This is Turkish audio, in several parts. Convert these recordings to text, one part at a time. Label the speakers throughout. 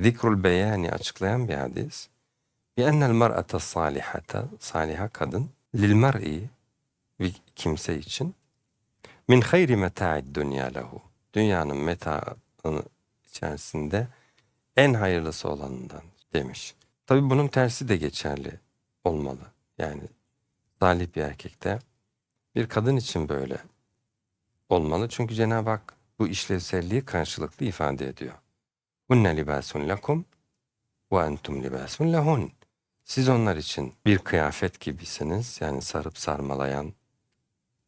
Speaker 1: Zikrul beyani açıklayan bir hadis. Bi ennel mar'ate salihata, saliha kadın, lil mar'i, bir kimse için, min hayri meta'id dünya lehu. Dünyanın metaını içerisinde en hayırlısı olanından demiş. Tabi bunun tersi de geçerli olmalı. Yani salih bir erkekte bir kadın için böyle olmalı. Çünkü Cenab-ı Hak bu işlevselliği karşılıklı ifade ediyor. Hunne libasun lekum ve entum libasun lehun. Siz onlar için bir kıyafet gibisiniz. Yani sarıp sarmalayan,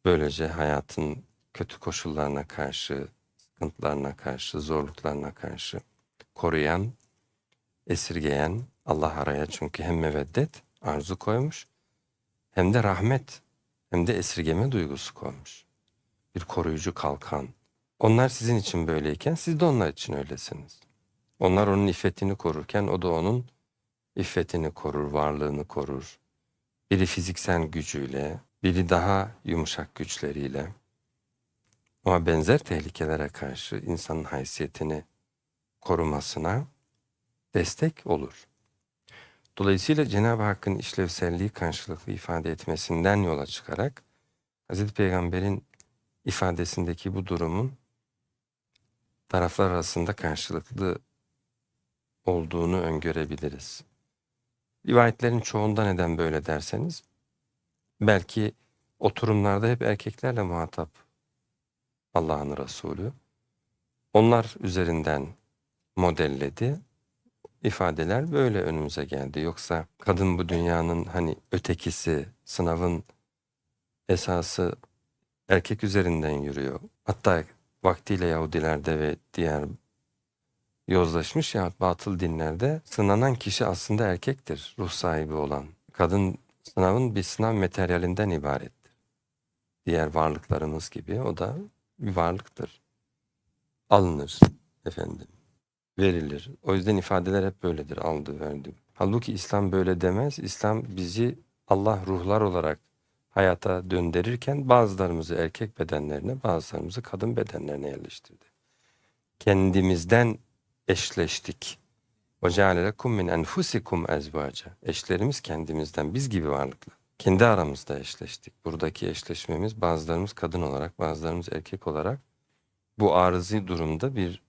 Speaker 1: böylece hayatın kötü koşullarına karşı, sıkıntılarına karşı, zorluklarına karşı koruyan, esirgeyen Allah araya çünkü hem meveddet arzu koymuş hem de rahmet hem de esirgeme duygusu koymuş. Bir koruyucu kalkan. Onlar sizin için böyleyken siz de onlar için öylesiniz. Onlar onun iffetini korurken o da onun iffetini korur, varlığını korur. Biri fiziksel gücüyle, biri daha yumuşak güçleriyle. Ama benzer tehlikelere karşı insanın haysiyetini korumasına destek olur. Dolayısıyla Cenab-ı Hakk'ın işlevselliği karşılıklı ifade etmesinden yola çıkarak Hz. Peygamber'in ifadesindeki bu durumun taraflar arasında karşılıklı olduğunu öngörebiliriz. Rivayetlerin çoğunda neden böyle derseniz belki oturumlarda hep erkeklerle muhatap Allah'ın Resulü. Onlar üzerinden modelledi. İfadeler böyle önümüze geldi. Yoksa kadın bu dünyanın hani ötekisi, sınavın esası erkek üzerinden yürüyor. Hatta vaktiyle Yahudilerde ve diğer yozlaşmış ya batıl dinlerde sınanan kişi aslında erkektir, ruh sahibi olan. Kadın sınavın bir sınav materyalinden ibarettir. Diğer varlıklarımız gibi o da bir varlıktır. Alınır efendim, verilir. O yüzden ifadeler hep böyledir, aldı verdi. Halbuki İslam böyle demez. İslam bizi Allah ruhlar olarak hayata döndürürken bazılarımızı erkek bedenlerine, bazılarımızı kadın bedenlerine yerleştirdi. Kendimizden eşleştik. وَجَعَلَ لَكُمْ مِنْ اَنْفُسِكُمْ اَزْوَاجًا Eşlerimiz kendimizden, biz gibi varlıklar. Kendi aramızda eşleştik. Buradaki eşleşmemiz bazılarımız kadın olarak, bazılarımız erkek olarak bu arızi durumda bir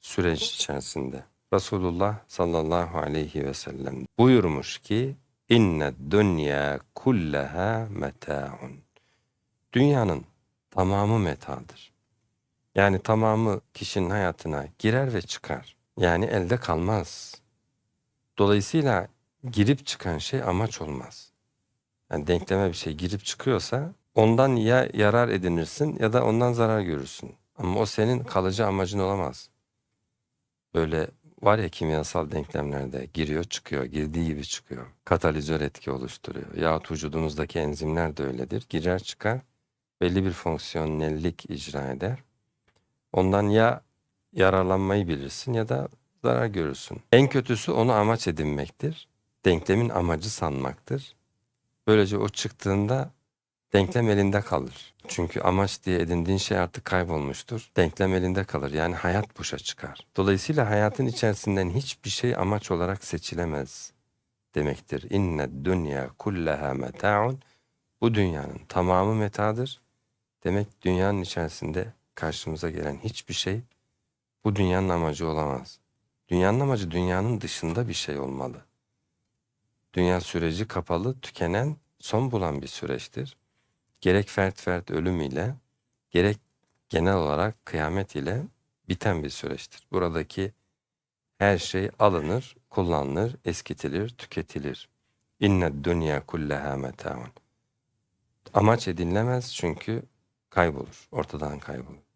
Speaker 1: süreç içerisinde. Resulullah sallallahu aleyhi ve sellem buyurmuş ki inne dünya kullaha meta'un. Dünyanın tamamı metadır. Yani tamamı kişinin hayatına girer ve çıkar. Yani elde kalmaz. Dolayısıyla girip çıkan şey amaç olmaz. Yani denkleme bir şey girip çıkıyorsa ondan ya yarar edinirsin ya da ondan zarar görürsün. Ama o senin kalıcı amacın olamaz. Böyle var ya kimyasal denklemlerde giriyor çıkıyor, girdiği gibi çıkıyor. Katalizör etki oluşturuyor. Yahut vücudumuzdaki enzimler de öyledir. Girer çıkar, belli bir fonksiyonellik icra eder. Ondan ya yararlanmayı bilirsin ya da zarar görürsün. En kötüsü onu amaç edinmektir. Denklemin amacı sanmaktır. Böylece o çıktığında denklem elinde kalır. Çünkü amaç diye edindiğin şey artık kaybolmuştur. Denklem elinde kalır. Yani hayat boşa çıkar. Dolayısıyla hayatın içerisinden hiçbir şey amaç olarak seçilemez demektir. İnne dünya kullaha meta'un. Bu dünyanın tamamı metadır. Demek dünyanın içerisinde karşımıza gelen hiçbir şey bu dünyanın amacı olamaz. Dünyanın amacı dünyanın dışında bir şey olmalı. Dünya süreci kapalı, tükenen, son bulan bir süreçtir. Gerek fert fert ölüm ile, gerek genel olarak kıyamet ile biten bir süreçtir. Buradaki her şey alınır, kullanılır, eskitilir, tüketilir. İnne dünya kullaha meta'un. Amaç edinilemez çünkü kaybolur, ortadan kaybolur.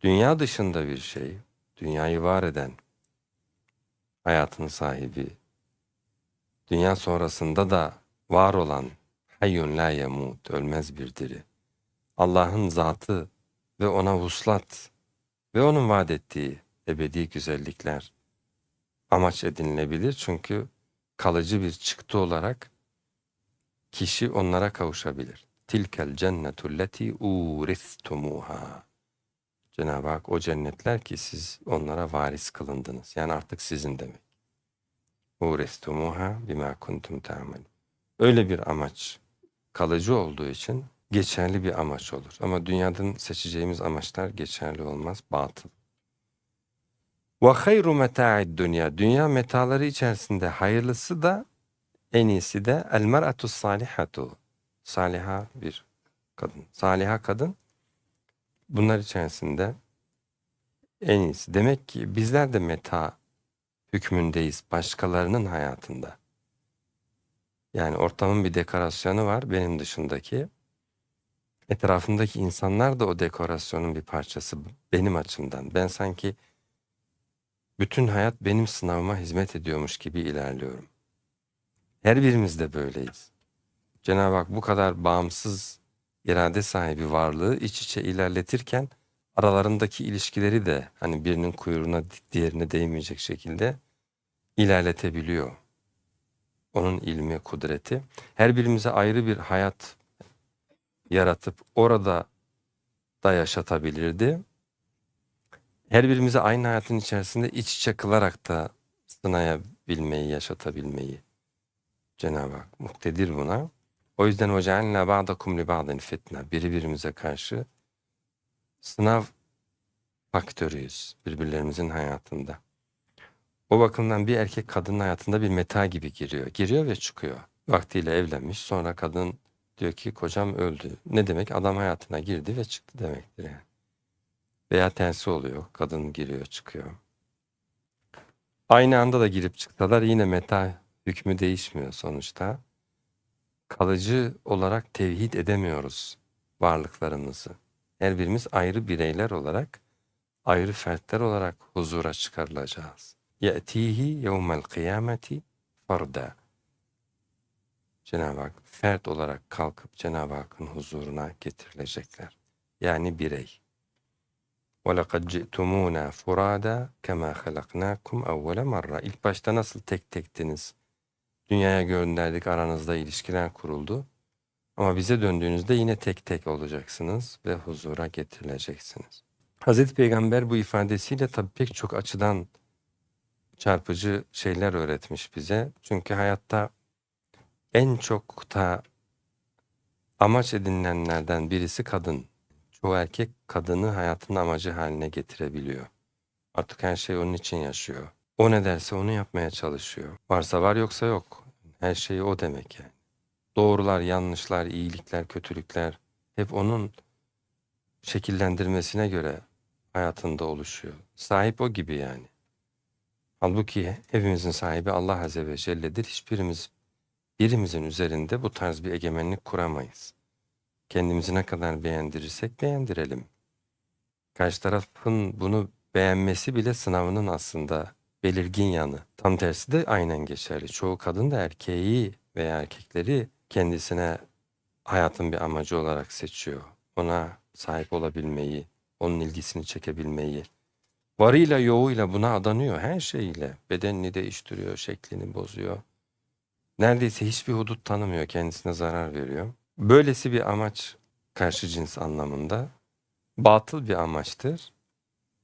Speaker 1: Dünya dışında bir şey, dünyayı var eden, hayatın sahibi, dünya sonrasında da var olan hayyun la yemut, ölmez bir diri. Allah'ın zatı ve ona vuslat ve onun vaat ettiği ebedi güzellikler amaç edinilebilir çünkü kalıcı bir çıktı olarak kişi onlara kavuşabilir. Tilkel cennetu leti uristumuha. Cenab-ı Hak o cennetler ki siz onlara varis kılındınız. Yani artık sizin demek. Urestumuha bima kuntum ta'mal. Öyle bir amaç kalıcı olduğu için geçerli bir amaç olur. Ama dünyadan seçeceğimiz amaçlar geçerli olmaz, batıl. Ve hayru meta'id dünya. Dünya metaları içerisinde hayırlısı da en iyisi de el mer'atu salihatu. Saliha bir kadın. Saliha kadın bunlar içerisinde en iyisi. Demek ki bizler de meta hükmündeyiz başkalarının hayatında. Yani ortamın bir dekorasyonu var benim dışındaki. Etrafımdaki insanlar da o dekorasyonun bir parçası benim açımdan. Ben sanki bütün hayat benim sınavıma hizmet ediyormuş gibi ilerliyorum. Her birimiz de böyleyiz. Cenab-ı Hak bu kadar bağımsız irade sahibi varlığı iç içe ilerletirken aralarındaki ilişkileri de hani birinin kuyruğuna diğerine değmeyecek şekilde ilerletebiliyor. Onun ilmi, kudreti. Her birimize ayrı bir hayat yaratıp orada da yaşatabilirdi. Her birimize aynı hayatın içerisinde iç içe kılarak da sınayabilmeyi, yaşatabilmeyi Cenab-ı Hak muktedir buna. O yüzden وَجَعَلْنَا بَعْضَكُمْ لِبَعْضٍ fitne. Biri birimize karşı sınav faktörüyüz birbirlerimizin hayatında. O bakımdan bir erkek kadının hayatında bir meta gibi giriyor. Giriyor ve çıkıyor. Vaktiyle evlenmiş sonra kadın diyor ki kocam öldü. Ne demek? Adam hayatına girdi ve çıktı demektir yani. Veya tersi oluyor. Kadın giriyor çıkıyor. Aynı anda da girip çıksalar yine meta hükmü değişmiyor sonuçta. Kalıcı olarak tevhid edemiyoruz varlıklarımızı. Her birimiz ayrı bireyler olarak, ayrı fertler olarak huzura çıkarılacağız. يَأْتِيهِ يَوْمَ الْقِيَامَةِ farda. Cenab-ı Hak fert olarak kalkıp Cenab-ı Hakk'ın huzuruna getirilecekler. Yani birey. وَلَقَدْ جِئْتُمُونَا فُرَادًا كَمَا خَلَقْنَاكُمْ اَوَّلَ مَرَّةً İlk başta nasıl tek tektiniz? Dünyaya gönderdik, aranızda ilişkiler kuruldu. Ama bize döndüğünüzde yine tek tek olacaksınız ve huzura getirileceksiniz. Hazreti Peygamber bu ifadesiyle tabii pek çok açıdan çarpıcı şeyler öğretmiş bize. Çünkü hayatta en çok da amaç edinilenlerden birisi kadın. Çoğu erkek kadını hayatın amacı haline getirebiliyor. Artık her şey onun için yaşıyor. O ne derse onu yapmaya çalışıyor. Varsa var yoksa yok. Her şey o demek yani. Doğrular, yanlışlar, iyilikler, kötülükler hep onun şekillendirmesine göre hayatında oluşuyor. Sahip o gibi yani. Halbuki hepimizin sahibi Allah Azze ve Celle'dir. Hiçbirimiz birimizin üzerinde bu tarz bir egemenlik kuramayız. Kendimizi ne kadar beğendirirsek beğendirelim. Karşı tarafın bunu beğenmesi bile sınavının aslında belirgin yanı. Tam tersi de aynen geçerli. Çoğu kadın da erkeği veya erkekleri kendisine hayatın bir amacı olarak seçiyor. Ona sahip olabilmeyi, onun ilgisini çekebilmeyi. Varıyla yoğuyla buna adanıyor her şeyiyle. Bedenini değiştiriyor, şeklini bozuyor. Neredeyse hiçbir hudut tanımıyor, kendisine zarar veriyor. Böylesi bir amaç karşı cins anlamında batıl bir amaçtır.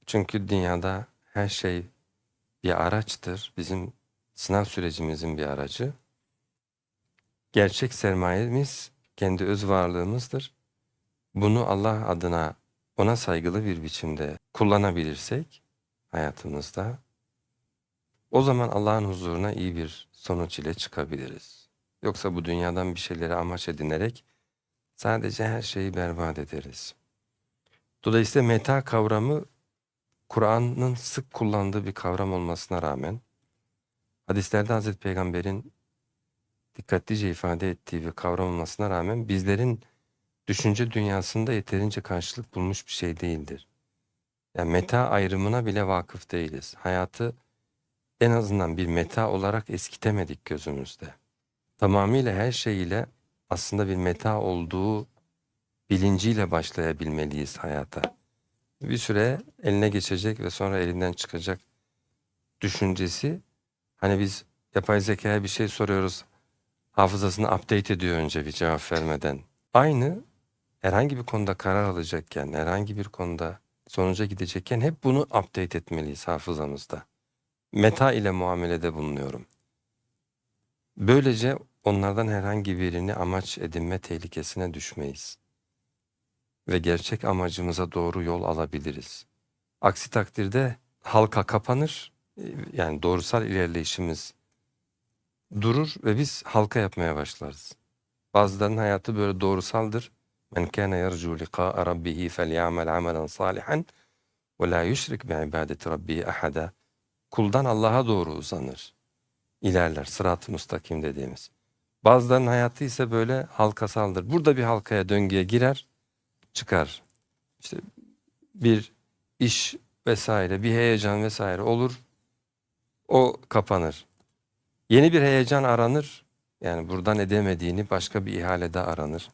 Speaker 1: Çünkü dünyada her şey bir araçtır. Bizim sınav sürecimizin bir aracı. Gerçek sermayemiz kendi öz varlığımızdır. Bunu Allah adına ona saygılı bir biçimde kullanabilirsek hayatımızda o zaman Allah'ın huzuruna iyi bir sonuç ile çıkabiliriz. Yoksa bu dünyadan bir şeyleri amaç edinerek sadece her şeyi berbat ederiz. Dolayısıyla meta kavramı Kur'an'ın sık kullandığı bir kavram olmasına rağmen hadislerde Hazreti Peygamber'in dikkatlice ifade ettiği bir kavram olmasına rağmen bizlerin düşünce dünyasında yeterince karşılık bulmuş bir şey değildir. Yani meta ayrımına bile vakıf değiliz. Hayatı en azından bir meta olarak eskitemedik gözümüzde. Tamamıyla her şeyiyle aslında bir meta olduğu bilinciyle başlayabilmeliyiz hayata. Bir süre eline geçecek ve sonra elinden çıkacak düşüncesi. Hani biz yapay zekaya bir şey soruyoruz. Hafızasını update ediyor önce bir cevap vermeden. Aynı herhangi bir konuda karar alacakken, herhangi bir konuda sonuca gidecekken hep bunu update etmeliyiz hafızamızda. Meta ile muamelede bulunuyorum. Böylece onlardan herhangi birini amaç edinme tehlikesine düşmeyiz. Ve gerçek amacımıza doğru yol alabiliriz. Aksi takdirde halka kapanır, e, yani doğrusal ilerleyişimiz durur ve biz halka yapmaya başlarız. Bazılarının hayatı böyle doğrusaldır. Men kana yercu liqa'a rabbih fely'amel amelen salihan ve la yushrik bi ibadeti rabbih ahada. Kuldan Allah'a doğru uzanır. İlerler. Sırat-ı müstakim dediğimiz. Bazılarının hayatı ise böyle halkasaldır. Burada bir halkaya döngüye girer, çıkar. İşte bir iş vesaire, bir heyecan vesaire olur. O kapanır. Yeni bir heyecan aranır. Yani buradan edemediğini başka bir ihalede aranır.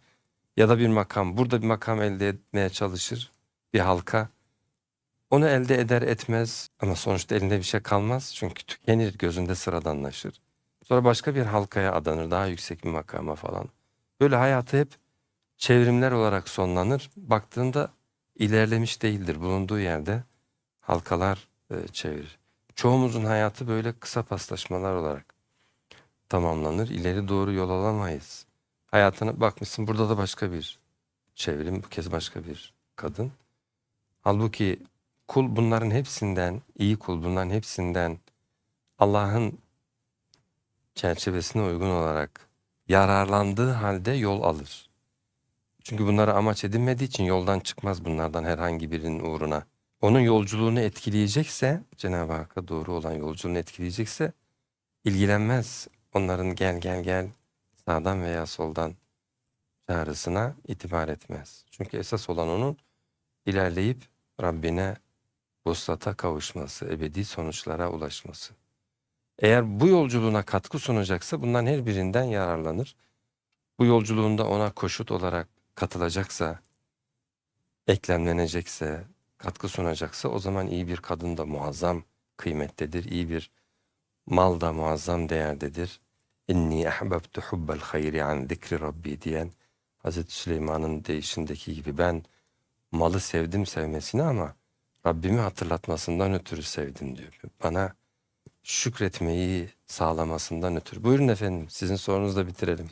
Speaker 1: Ya da bir makam, burada bir makam elde etmeye çalışır bir halka. Onu elde eder etmez ama sonuçta elinde bir şey kalmaz. Çünkü tükenir, gözünde sıradanlaşır. Sonra başka bir halkaya adanır, daha yüksek bir makama falan. Böyle hayatı hep çevrimler olarak sonlanır. Baktığında ilerlemiş değildir. Bulunduğu yerde halkalar e, çevirir. Çoğumuzun hayatı böyle kısa paslaşmalar olarak tamamlanır. İleri doğru yol alamayız. Hayatına bakmışsın burada da başka bir çevrim, bu kez başka bir kadın. Halbuki kul bunların hepsinden, iyi kul bunların hepsinden Allah'ın çerçevesine uygun olarak yararlandığı halde yol alır. Çünkü bunları amaç edinmediği için yoldan çıkmaz bunlardan herhangi birinin uğruna. Onun yolculuğunu etkileyecekse, Cenab-ı Hakk'a doğru olan yolculuğunu etkileyecekse ilgilenmez. Onların gel gel gel sağdan veya soldan çağrısına itibar etmez. Çünkü esas olan onun ilerleyip Rabbine vuslata kavuşması, ebedi sonuçlara ulaşması. Eğer bu yolculuğuna katkı sunacaksa bundan her birinden yararlanır. Bu yolculuğunda ona koşut olarak katılacaksa, eklemlenecekse, katkı sunacaksa o zaman iyi bir kadın da muazzam kıymettedir. İyi bir mal da muazzam değerdedir. İnni ahbabtu hubbel hayri an zikri rabbi diyen Hazreti Süleyman'ın deyişindeki gibi ben malı sevdim sevmesini ama Rabbimi hatırlatmasından ötürü sevdim diyor. Bana şükretmeyi sağlamasından ötürü. Buyurun efendim sizin sorunuzla bitirelim.